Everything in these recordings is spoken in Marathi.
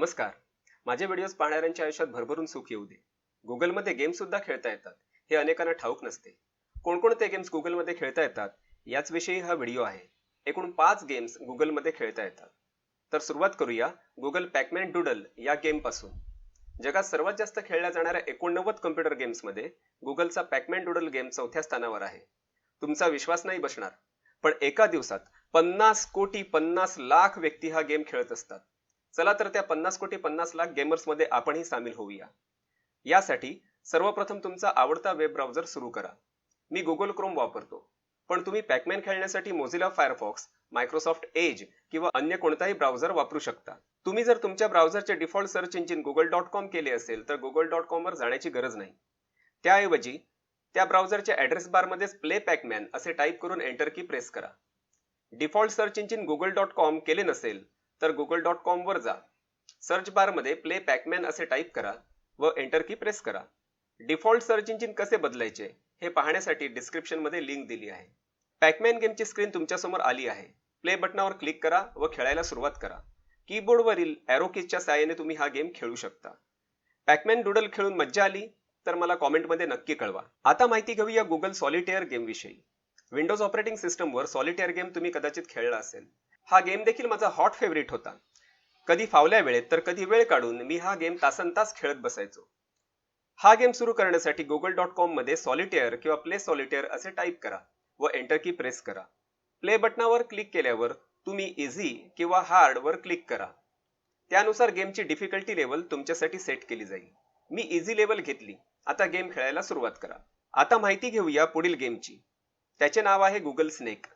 नमस्कार. माझे व्हिडिओज पाहणाऱ्यांच्या आयुष्यात भरभरून सुख येऊ दे. गुगलमध्ये गेम सुद्धा खेळता येतात. हे अनेकांना ठाऊक नसते. कोणकोणते गेम्स गुगलमध्ये खेळता येतात याच विषयी हा व्हिडिओ आहे. एकूण पाच गेम्स गुगलमध्ये खेळता येतात. तर सुरुवात करूया गुगल पॅकमॅन डुडल या गेमपासून. जगात सर्वात जास्त खेळल्या जाणाऱ्या एकोणनव्वद कम्प्युटर गेम्समध्ये गुगलचा पॅकमॅन डुडल गेम चौथ्या स्थानावर आहे. तुमचा विश्वास नाही बसणार पण एका दिवसात पन्नास कोटी पन्नास लाख व्यक्ती हा गेम खेळत असतात. चला तर त्या पन्नास कोटी पन्नास लाख गेमर्समध्ये आपणही सामील होऊया. यासाठी सर्वप्रथम तुमचा आवडता वेब ब्राउझर सुरू करा. मी गुगल क्रोम वापरतो. पण तुम्ही पॅकमॅन खेळण्यासाठी मोझिला फायरफॉक्स मायक्रोसॉफ्ट एज किंवा अन्य कोणताही ब्राउझर वापरू शकता. तुम्ही जर तुमच्या ब्राउझरचे default search engine Google dot com केले असेल तर गुगल डॉट कॉम वर जाण्याची गरज नाही. त्याऐवजी त्या ब्राउझरच्या ऍड्रेस बारमध्येच प्ले पॅकमॅन असे टाईप करून एंटर की प्रेस करा. Default search engine Google dot com केले नसेल तर गुगल डॉट कॉम वर जा. सर्च बारमध्ये प्ले पॅकमॅन असे टाईप करा व एंटर की प्रेस करा. डिफॉल्ट सर्च इंजिन कसे बदलायचे हे पाहण्यासाठी डिस्क्रिप्शनमध्ये लिंक दिली आहे. पॅकमॅन गेमची स्क्रीन तुमच्यासमोर आली आहे. प्ले बटनावर क्लिक करा व खेळायला सुरुवात करा. कीबोर्डवरील एरो कीजच्या साहाय्याने तुम्ही हा गेम खेळू शकता. पॅकमॅन डुडल खेळून मज्जा आली तर मला कॉमेंटमध्ये नक्की कळवा. आता माहिती घेऊया गुगल सॉलिटेअर गेमविषयी विंडोज ऑपरेटिंग सिस्टमवर सॉलिटेअर गेम तुम्ही कदाचित खेळला असेल. हा गेम देखील माझा हॉट फेवरेट होता. कधी फावल्या वेळेत तर कधी वेळ काढून मी हा गेम तासन तास खेळत बसायचो. हा गेम सुरू करण्यासाठी गुगल डॉट कॉममध्ये सॉलिटेअर किंवा प्ले सॉलिटेअर असे टाईप करा व एंटर की प्रेस करा. प्ले बटनावर क्लिक केल्यावर तुम्ही इझी किंवा हार्ड वर क्लिक करा. त्यानुसार गेमची डिफिकल्टी लेवल तुमच्यासाठी सेट केली जाईल. मी इझी लेवल घेतली. आता गेम खेळायला सुरुवात करा. आता माहिती घेऊया पुढील गेमची त्याचे नाव आहे गुगल स्नेक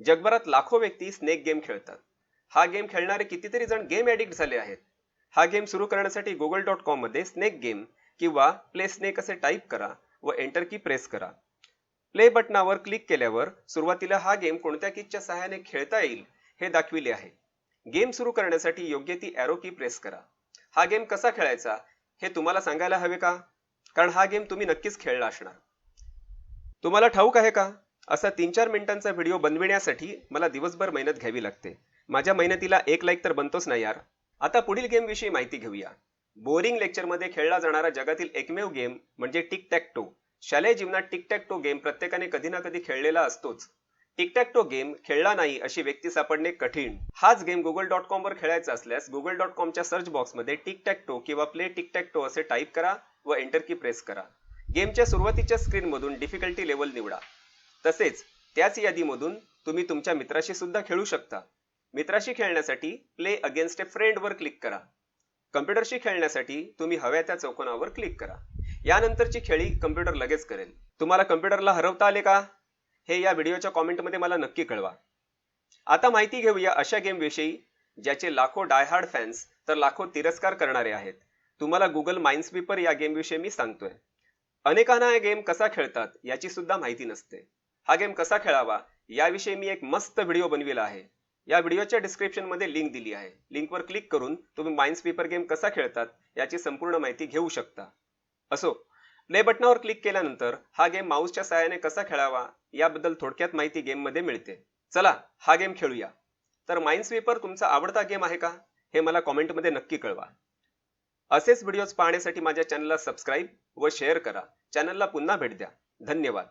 जगभरात लाखो व्यक्ती स्नेक गेम खेळतात. हा गेम खेळणारे कितीतरी जण गेम ऍडिक्ट झाले आहेत. हा गेम सुरू करण्यासाठी गुगल डॉट कॉममध्ये स्नेक गेम किंवा प्ले स्नेक असे टाईप करा व एंटर की प्रेस करा. प्ले बटनावर क्लिक केल्यावर सुरुवातीला हा गेम कोणत्या किटच्या सहाय्याने खेळता येईल हे दाखविले आहे. गेम सुरू करण्यासाठी योग्य ती ॲरो की प्रेस करा. हा गेम कसा खेळायचा हे तुम्हाला सांगायला हवे का? कारण हा गेम तुम्ही नक्कीच खेळला असणार. तुम्हाला ठाऊक आहे का? असा तीन चार मिनिटांचा व्हिडिओ बनविण्यासाठी मला दिवसभर मेहनत घ्यावी लागते. माझ्या मेहनतीला एक लाईक तर बनतोच ना यार. आता पुढील गेमविषयी माहिती घेऊया. बोरिंग लेक्चरमध्ये खेळला जाणारा जगातील एकमेव गेम म्हणजे टिक टॅक टो शालेय जीवनात टिक टॅक टो गेम प्रत्येकाने कधी ना कधी खेळलेला असतोच. टिक टॅक टो गेम खेळला नाही अशी व्यक्ती सापडणे कठीण. हाच गेम गुगल डॉट कॉम वर खेळायचा असल्यास गुगल डॉट कॉमच्या सर्च बॉक्समध्ये टिक टॅक टो किंवा प्ले टिक टॅक टो असे टाईप करा व एंटर की प्रेस करा. गेमच्या सुरुवातीच्या स्क्रीनमधून डिफिकल्टी लेवल निवडा. तसेच त्याच यादीमधून तुम्ही तुमच्या मित्राशी सुद्धा खेळू शकता. मित्राशी खेळण्यासाठी प्ले अगेन्स्ट ए फ्रेंडवर क्लिक करा. कम्प्युटरशी खेळण्यासाठी तुम्ही हव्या त्या चौकोनावर क्लिक करा. यानंतरची खेळी कम्प्युटर लगेच करेल. तुम्हाला कम्प्युटरला हरवता आले का? हे या व्हिडिओच्या कॉमेंटमध्ये मला नक्की कळवा. आता माहिती घेऊया अशा गेम विषयी ज्याचे लाखो डायहार्ड फॅन्स तर लाखो तिरस्कार करणारे आहेत. तुम्हाला गुगल माइन्सवीपर या गेमविषयी मी सांगतोय. अनेकांना हा गेम कसा खेळतात याची सुद्धा माहिती नसते. हा गेम कसा खेळावा याविषयी मी एक मस्त व्हिडिओ बनविला आहे. या व्हिडिओच्या डिस्क्रिप्शनमध्ये लिंक दिली आहे. लिंकवर क्लिक करून तुम्ही माइन्स पेपर गेम कसा खेळतात याची संपूर्ण माहिती घेऊ शकता. असो प्ले बटनावर क्लिक केल्यानंतर हा गेम माऊसच्या सहाय्याने कसा खेळावा याबद्दल थोडक्यात माहिती गेममध्ये मिळते. चला हा गेम खेळूया. तर माइन्स पेपर तुमचा आवडता गेम आहे का? हे मला कॉमेंटमध्ये नक्की कळवा. असेच व्हिडिओज पाहण्यासाठी माझ्या चॅनलला सबस्क्राईब व शेअर करा. चॅनलला पुन्हा भेट द्या. धन्यवाद.